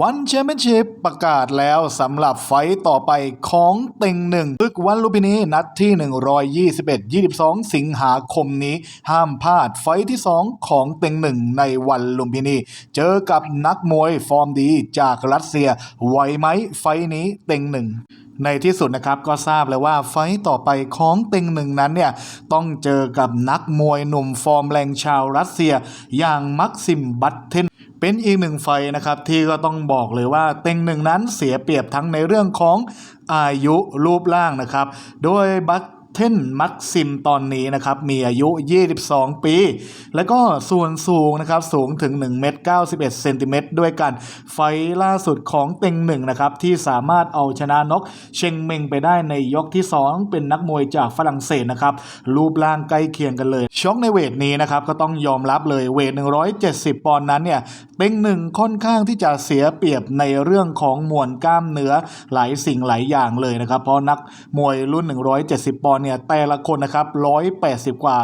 วันแชมเปี้ยนชิพประกาศแล้วสำหรับไฟต์ต่อไปของเต็งหนึ่งตึกวันลุมพินีนัดที่ 121 22 สิงหาคมนี้ ห้ามพลาดไฟต์ที่ 2 ของเต็งหนึ่งในวันลุมพินี เจอกับนักมวยฟอร์มดีจากรัสเซียไหวไหมไฟนี้เต็งหนึ่งในที่สุดนะครับก็ทราบเลยว่าไฟต์ต่อไปของเต็งหนึ่งนั้นเนี่ยต้องเจอกับนักมวยหนุ่มฟอร์มแรงชาวรัสเซีย อย่างมักซิมบัตเทน เป็นอีกหนึ่งไฟนะครับที่ก็ต้องบอกเลยว่าเต็งหนึ่งนั้นเสียเปรียบทั้งในเรื่องของอายุรูปร่างนะครับ โดยบัค เทนมักซิมตอนนี้นะครับมีอายุ 22 ปี แล้วก็ส่วนสูงนะครับสูงถึง 1 เมตร 91 เซนติเมตรด้วยกัน ไฟล่าสุดของเต็งหนึ่งนะครับที่สามารถเอาชนะนกเชงเมงไปได้ในยกที่ 2 เป็นนักมวยจากฝรั่งเศสนะครับรูปร่างใกล้เคียงกันเลยช็อกในเวทนี้นะครับก็ต้องยอมรับเลยเวท 170 ปอนด์นั้นเนี่ยเต็งหนึ่งค่อนข้างที่จะเสียเปรียบในเรื่องของมวลกล้ามเนื้อหลายสิ่งหลายอย่างเลยนะครับเพราะนักมวยรุ่น 170 ปอนด์เนี่ยแต่ละคนนะครับ 180 กว่า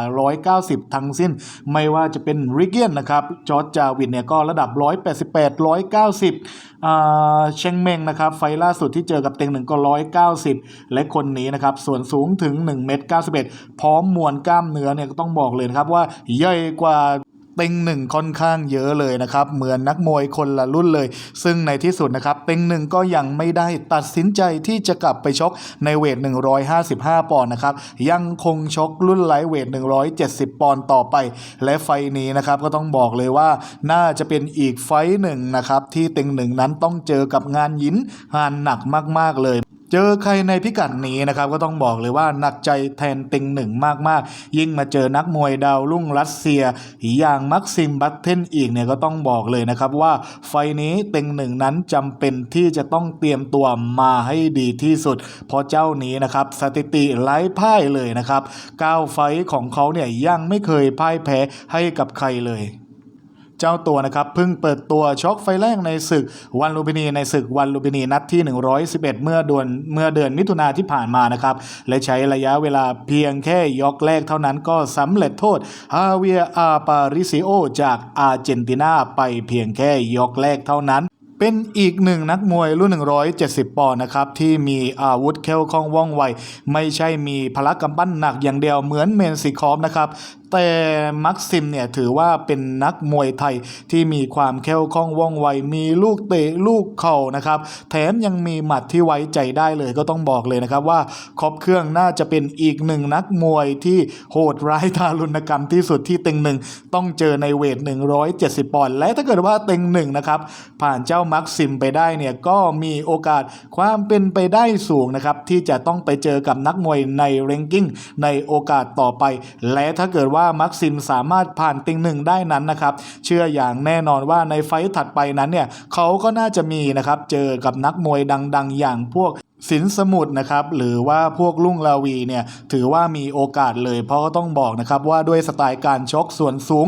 190 ทั้งสิ้น ไม่ว่าจะเป็นริกเกียนนะครับจอร์จจาวินเนี่ยก็ระดับ 188 190อ่าเชงเมงนะครับไฟล์ล่าสุดที่เจอกับเต็งหนึ่งก็ 190 และคนนี้นะครับส่วนสูงถึง1เมตร91 พร้อมมวลกล้ามเนื้อเนี่ยก็ต้องบอกเลยนะครับว่าใหญ่กว่า เต็งหนึ่งค่อนข้างเยอะเลยนะครับ เหมือนนักมวยคนละรุ่นเลย ซึ่งในที่สุดนะครับเต็งหนึ่งก็ยังไม่ได้ตัดสินใจที่จะกลับไปชกในเวท 155 ปอนด์นะครับ ยังคงชกรุ่นไลท์เวท 170 ปอนด์ต่อไป และไฟล์นี้นะครับก็ต้องบอกเลยว่าน่าจะเป็นอีกไฟล์หนึ่งนะครับที่เต็งหนึ่งนั้นต้องเจอกับงานยินงานหนักมากๆเลย เจอใครในพิกัดนี้นะครับก็ต้องบอกเลยว่าหนักใจแทนต็งหนึ่งมากๆ ยิ่งมาเจอนักมวยดาวรุ่งรัสเซียอย่างมักซิมบัตเทนอีกเนี่ยก็ต้องบอกเลยนะครับว่าไฟนี้ต็งหนึ่งนั้นจำเป็นที่จะต้องเตรียมตัวมาให้ดีที่สุด เพราะเจ้านี้นะครับสถิติไร้พ่ายเลยนะครับ9ไฟของเขาเนี่ยยังไม่เคยพ่ายแพ้ให้กับใครเลย เจ้าตัวนะครับเพิ่งเปิดตัวช็อกไฟแรกในศึกวันลูบินีในศึกวันลูบินีนัดที่ 111 เมื่อเดือนเมื่อเดือนมิถุนาที่ผ่านมานะครับและใช้ระยะเวลาเพียงแค่ยกแรกเท่านั้นก็สำเร็จโทษฮาเวียอาปาริซิโอจากอาร์เจนตินาไปเพียงแค่ยกแรกเท่านั้นเป็นอีกหนึ่งนักมวยรุ่น 170 ปอนด์นะครับ ที่มีอาวุธเข้าคล่องว่องไว ไม่ใช่มีพละกำปั้นหนักอย่างเดียวเหมือนเมนซิคอฟนะครับ แต่มักซิมเนี่ยถือว่าเป็นนักมวยไทยที่มีความเข้าคล่องว่องไวมีลูกเตะลูกเข่านะครับแถมยังมีหมัดที่ไว้ใจได้เลยก็ต้องบอกเลยนะครับว่าครบเครื่องน่าจะเป็นอีกหนึ่งนักมวยที่โหดร้ายทารุณกรรมที่สุดที่เต็งหนึ่งต้องเจอในเวท 170 ปอนด์และถ้าเกิดว่าเต็งหนึ่งนะครับผ่านเจ้ามักซิมไปได้เนี่ยก็มีโอกาสความเป็นไปได้สูงนะครับที่จะต้องไปเจอกับนักมวยในเรงกิ้งในโอกาสต่อไป และถ้าเกิดว่า่ามักซิมสามารถผ่านติงหนึ่งได้นั้นนะครับ เชื่ออย่างแน่นอนว่าในไฟต์ถัดไปนั้นเนี่ยเขาก็น่าจะมีนะครับเจอกับนักมวยดัง ๆ อย่างพวกสินสมุทรนะครับหรือว่าพวกลุ่งลาวีเนี่ยถือว่ามีโอกาสเลย เพราะก็ต้องบอกนะครับว่าด้วยสไตล์การชกส่วนสูง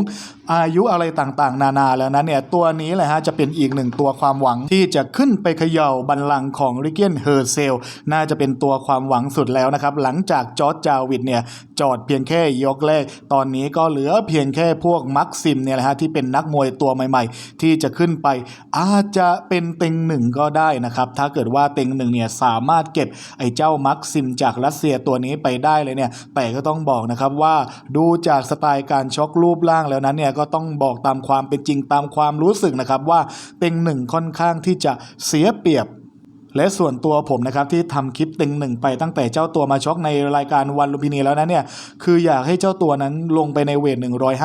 อายุอะไรต่างๆ นานาแล้วนะเนี่ยตัวนี้แหละฮะจะเป็นอีกหนึ่งตัวความหวังที่จะขึ้นไปเขย่าบัลลังก์ของริกเกนเฮอร์เซลน่าจะเป็นตัวความหวังสุดแล้วนะครับหลังจากจอร์จจาวิดเนี่ยจอดเพียงแค่ยกแรก ตอนนี้ก็เหลือเพียงแค่พวกมักซิมเนี่ยแหละฮะที่เป็นนักมวยตัวใหม่ๆ ที่จะขึ้นไป อาจจะเป็นเต็งหนึ่งก็ได้นะครับถ้าเกิดว่าเต็งหนึ่งเนี่ยสามารถเก็บไอ้เจ้ามักซิมจากรัสเซียตัวนี้ไปได้เลยเนี่ยแต่ก็ต้องบอกนะครับว่าดูจากสไตล์การช็อกรูปร่างแล้วนั้นเนี่ยก็็ต้องบอกตามความเป็นจริงตามความรู้สึกนะครับว่าเต็งหนึ่งค่อนข้างที่จะเสียเปรียบ และส่วนตัวผมนะครับที่ทำคลิปต็งหนึ่งไปตั้งแต่เจ้าตัวมาช็อกในรายการวันลุมพินีแล้วนะเนี่ยคืออยากให้เจ้าตัวนั้นลงไปในเวท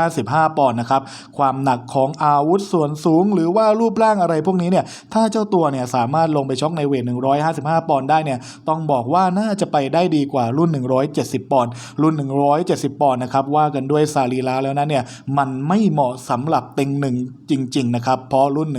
155 ปอนด์นะครับความหนักของอาวุธส่วนสูง หรือว่ารูปร่างอะไรพวกนี้เนี่ยถ้าเจ้าตัวเนี่ยสามารถลงไปช็อกในเวท 155 ปอนด์ได้เนี่ยต้องบอกว่าน่าจะไปได้ดีกว่ารุ่น 170 ปอนด์รุ่น 170 ปอนด์นะครับว่ากันด้วยสารีระแล้วนะเนี่ยมันไม่เหมาะสำหรับเต็งหนึ่งจริงๆนะครับเพราะรุ่น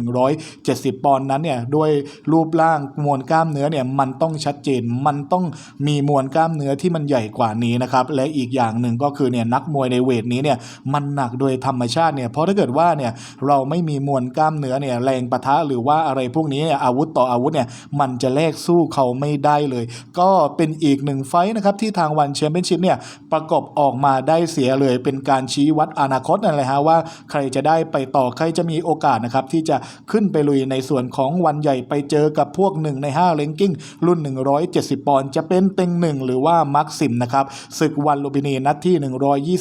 170 ปอนด์นั้นเนี่ยด้วยรูปร่างมวลลกล้ามเนื้อเนี่ยมันต้องชัดเจน มันต้องมีมวลกล้ามเนื้อที่มันใหญ่กว่านี้นะครับ และอีกอย่างหนึ่งก็คือเนี่ยนักมวยในเวทนี้เนี่ยมันหนักโดยธรรมชาติเนี่ยเพราะถ้าเกิดว่าเนี่ยเราไม่มีมวลกล้ามเนื้อเนี่ยแรงปะทะหรือว่าอะไรพวกนี้เนี่ยอาวุธต่ออาวุธเนี่ยมันจะแลกสู้เขาไม่ได้เลย ก็เป็นอีกหนึ่งไฟท์นะครับที่ทางวันแชมเปี้ยนชิพเนี่ยประกบออกมาได้เสียเลยเป็นการชี้วัดอนาคตนั่นแหละฮะว่าใครจะได้ไปต่อใครจะมีโอกาสนะครับที่จะขึ้นไปลุยในส่วนของวันใหญ่ไปเจอกับพวก1ใน5เลงกิ้งรุ่น 170 ปอนด์จะเป็นเต็งหนึ่งหรือว่ามักซิมนะครับศึกวันลูมพินีนัดที่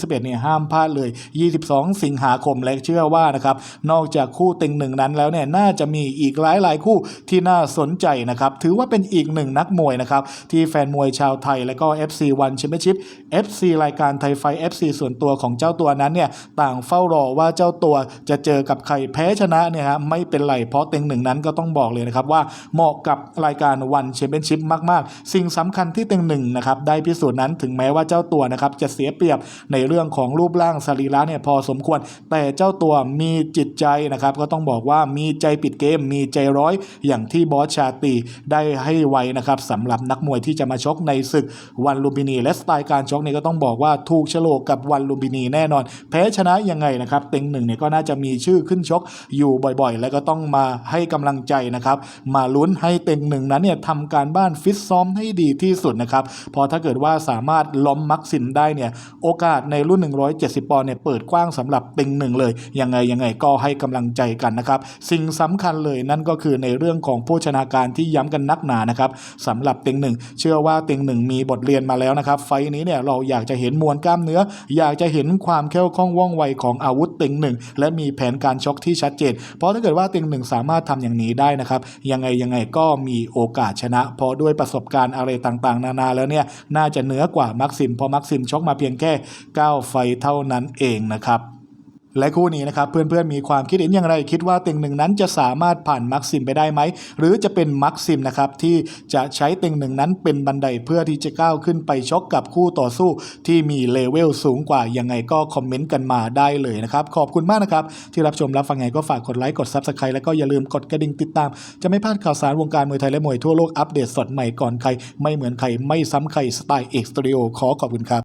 121เนี่ยห้ามพลาดเลย 22 สิงหาคมและเชื่อว่านะครับนอกจากคู่เต็งหนึ่งนั้นแล้วเนี่ยน่าจะมีอีกหลายหลายคู่ที่น่าสนใจนะครับถือว่าเป็นอีกหนึ่งนักมวยนะครับที่แฟนมวยชาวไทยและก็ FC วันแชมเปี้ยนชิพ FC รายการไทยไฟ FC ส่วนตัวของเจ้าตัวนั้นเนี่ยต่างเฝ้ารอว่าเจ้าตัวจะเจอกับใครแพ้ชนะเนี่ยฮะไม่เป็นไรเพราะเต็งหนึ่งนั้นก็ต้องบอกเลยนะครับว่าเหมาะกับรายการวันแชมเปี้ยนชิพมาก ๆ สิ่งสำคัญที่เต็งหนึ่งนะครับได้พิสูจน์นั้นถึงแม้ว่าเจ้าตัวนะครับจะเสียเปรียบในเรื่องของรูปร่างสรีระเนี่ยพอสมควร แต่เจ้าตัวมีจิตใจนะครับก็ต้องบอกว่ามีใจปิดเกม มีใจร้อยอย่างที่บอสชาตีได้ให้ไว้นะครับสำหรับนักมวยที่จะมาชกในศึกวันลุมพินี และสไตล์การชกเนี่ยก็ต้องบอกว่าถูกโฉลกกับวันลุมพินีแน่นอน แพ้ชนะยังไงนะครับเต็งหนึ่งเนี่ยก็น่าจะมีชื่อขึ้นชกอยู่บ่อยๆ แล้วก็ต้องมาให้กำลังใจนะครับมาลุ้นให้เต็งหนึ่งนั้นเนี่ยทำการบ้านฟิตซ้อมให้ดีที่สุดนะครับพอถ้าเกิดว่าสามารถล้มมักสินได้เนี่ยโอกาสในรุ่น 170 ปอนด์เนี่ยเปิดกว้างสำหรับต็งหนึ่งเลย ยังไงยังไงก็ให้กำลังใจกันนะครับสิ่งสำคัญเลยนั่นก็คือในเรื่องของโภชนาการที่ย้ำกันนักหนานะครับสำหรับต็งหนึ่งเชื่อว่าต็งหนึ่งมีบทเรียนมาแล้วนะครับ ไฟนี้เนี่ยเราอยากจะเห็นมวลกล้ามเนื้อ อยากจะเห็นความแคล่วคล่องว่องไวของอาวุธต็งหนึ่งและมีแผนการช็อกที่ชัดเจน เพราะถ้าเกิดว่าต็งหนึ่งสามารถทำอย่างนี้ได้นะครับ ยังไงยังไงก็มีโอกาสชนะ เพราะด้วยประสบการณ์อะไรต่างๆ นานาแล้วเนี่ยน่าจะเหนือกว่ามักซิมเพราะมักซิมชกมาเพียงแค่ 9 ไฟเท่านั้นเองนะครับ และคู่นี้นะครับเพื่อนๆมีความคิดเห็นอย่างไร คิดว่าเต็งหนึ่งนั้นจะสามารถผ่านมักซิมไปได้ไหม หรือจะเป็นมักซิมนะครับที่จะใช้เต็งหนึ่งนั้นเป็นบันไดเพื่อที่จะก้าวขึ้นไปชกกับคู่ต่อสู้ ที่มีเลเวลสูงกว่ายังไงก็คอมเมนต์กันมาได้เลยนะครับ ขอบคุณมากนะครับ ที่รับชมรับฟังไงก็ฝากกดไลค์กด Subscribe แล้วก็อย่าลืมกดกระดิ่งติดตาม จะไม่พลาดข่าวสารวงการมวยไทยและมวยทั่วโลกอัปเดตสดใหม่ก่อนใครไม่เหมือนใครไม่ซ้ำใครสไตล์เอ็กซ์ตรีโอขอขอบคุณครับ